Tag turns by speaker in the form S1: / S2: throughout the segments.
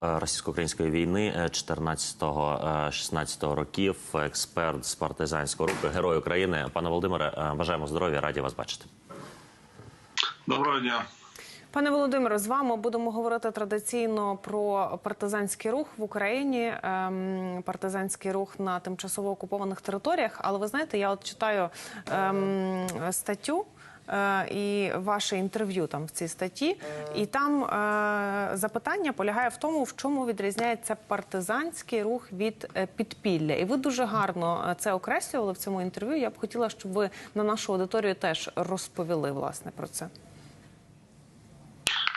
S1: російсько-української війни е, 14-16 років. Експерт з партизанського руху, герой України. Пане Володимире, е, бажаємо здоров'я, раді вас бачити.
S2: Доброго дня.
S3: Пане Володимире, з вами будемо говорити традиційно про партизанський рух в Україні, ем, партизанський рух на тимчасово окупованих територіях. Але ви знаєте, я от читаю ем, статтю. Е, І ваше інтерв'ю там в цій статті, і там е, запитання полягає в тому, в чому відрізняється партизанський рух від е, підпілля. І ви дуже гарно це окреслювали в цьому інтерв'ю. Я б хотіла, щоб ви на нашу аудиторію теж розповіли власне про це.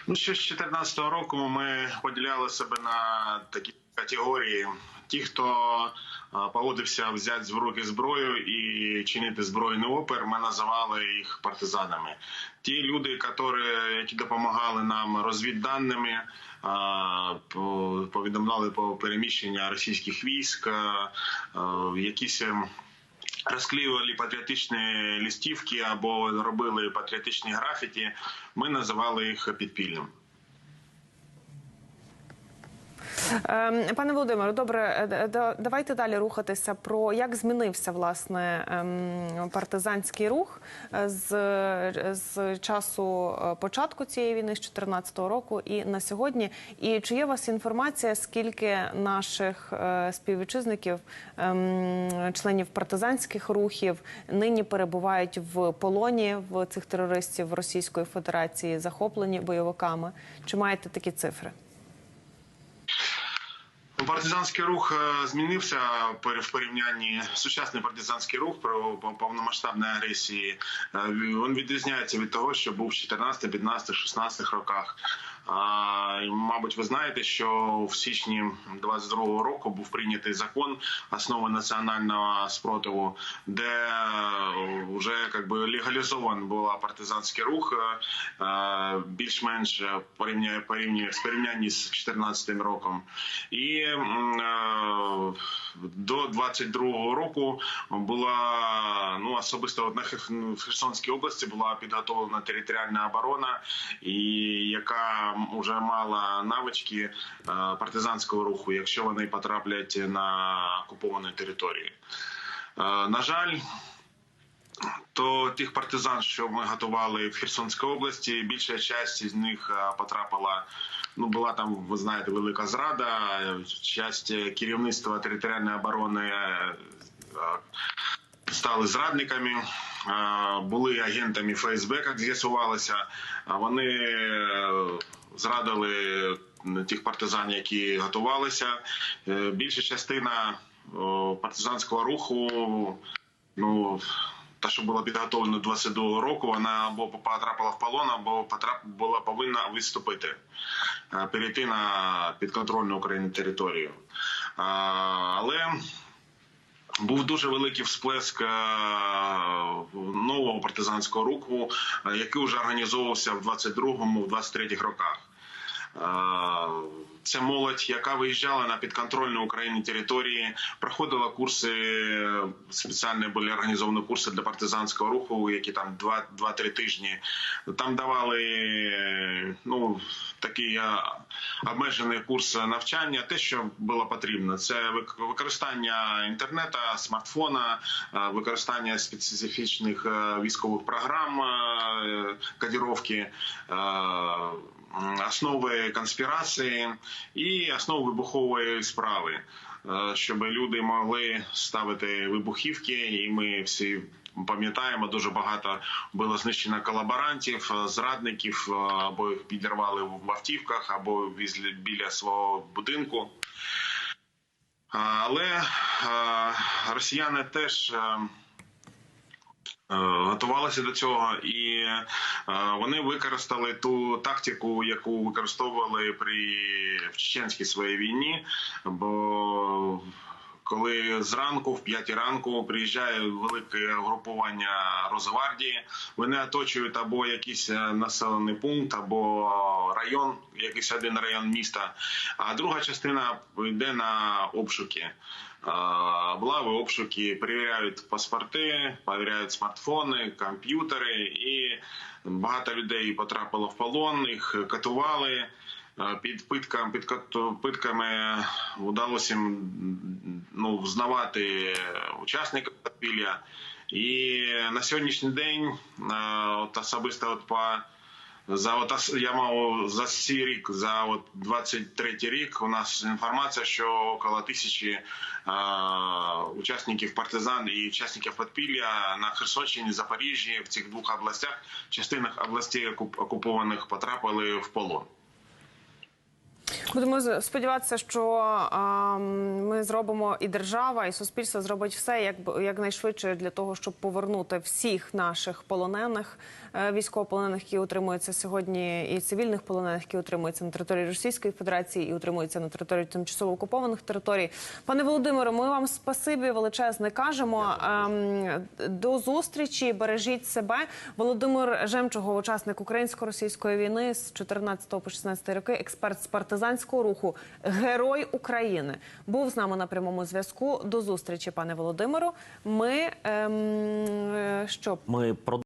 S2: Ну, ще з 2014 року ми поділяли себе на такі категорії: ті, хто погодився взяти в руки зброю і чинити збройний опір, ми називали їх партизанами. Ті люди, які, допомагали нам розвідданими, по- повідомляли про переміщення російських військ, якісь. ем, Розклеювали патріотичні листівки або робили патріотичні графіті. Ми називали їх підпільним.
S3: Ем, Пане Володимире, добре, е, давайте далі рухатися про як змінився власне ем, партизанський рух е, з, з часу е, початку цієї війни з 2014 року і на сьогодні. І чи є у вас інформація, скільки наших співвітчизників, ем, членів партизанських рухів нині перебувають в полоні в цих терористів Російської Федерації, захоплені бойовиками? Чи маєте такі цифри?
S2: Ну, Партизанський рух е, змінився в порівнянні сучасний партизанський рух про по- повномасштабної агресії. е, Він відрізняється від того, що був в 14, 15, 16 роках. А, мабуть, ви знаєте, що в січні 22-го року був прийнятий закон основи національного спротиву, де вже як би легалізован була партизанський рух е, е, більш-менш порівняє порівняє з порівнянні з 14 роком. І е, до 22-го року була ну особисто от на в Херсонській області була підготовлена територіальна оборона, і яка вже мала навички партизанського руху, якщо вони потраплять на окуповані території. На жаль, то тих партизан, що ми готували в Херсонській області, більша частина з них е, потрапила. Ну, була там, ви знаєте, велика зрада. Часть керівництва територіальної оборони е, е, стали зрадниками, е, були агентами ФСБ, як з'ясувалося. Вони е, зрадили тих партизан, які готувалися. Е, Більша частина партизанського руху ну та, що була підготовлена 22 року, вона або потрапила в полон, або потрап була повинна виступити, е, перейти на підконтрольну Україні територію. Але був дуже великий всплеск е, нового партизанського руху, е, який вже організовувався в 22-му, в 23-х роках. Це молодь, яка виїжджала на підконтрольну Україні території, проходила курси спеціальні були організовані курси для партизанського руху, які там 2-3 тижні. Там давали ну такий обмежений курс навчання. Те, що було потрібно, це використання інтернету, смартфона, використання специфічних військових програм кодировки. м, основи конспірації і основи вибухової справи, щоб люди могли ставити вибухівки, і ми всі. Пам'ятаємо, дуже багато було знищено колаборантів, зрадників, е, або їх підірвали в автівках, або біля свого будинку. Але е, росіяни теж е, готувалися до цього, і е, вони використали ту тактику, яку використовували при в чеченській своїй війні. Бо коли зранку, в п'ятій ранку, приїжджає велике угрупування Росгвардії, вони оточують або якийсь е, населений пункт, або район, якийсь один район міста. А друга частина йде на обшуки. Облави, обшуки перевіряють паспорти, перевіряють смартфони, комп'ютери, і багато людей потрапило в полон, їх катували. Е, Під питками, під питками вдалося їм ну, взнавати учасників підпілля. І на сьогоднішній день е, от особисто от по за от я мав за цей рік, за от 23 рік. У нас інформація, що около тисячі е, учасників партизан і учасників підпілля на Херсонщині, Запоріжжі в цих двох областях, частинах областей окуп- окупованих потрапили в полон.
S3: Будемо сподіватися, що а, ми зробимо і держава, і суспільство зробить все як якнайшвидше для того, щоб повернути всіх наших полонених е, військовополонених, які утримуються сьогодні, і цивільних полонених, які утримуються на території Російської Федерації і утримуються на території тимчасово окупованих територій. Пане Володимире, ми вам спасибі величезне кажемо. Ем, До зустрічі, бережіть себе. Володимир Жемчугов, учасник українсько-російської війни з 14 по 16 роки, експерт з партизанського руху, герой України, був з нами на прямому зв'язку. До зустрічі, пане Володимиру. Ми ем, е, що
S1: Ми.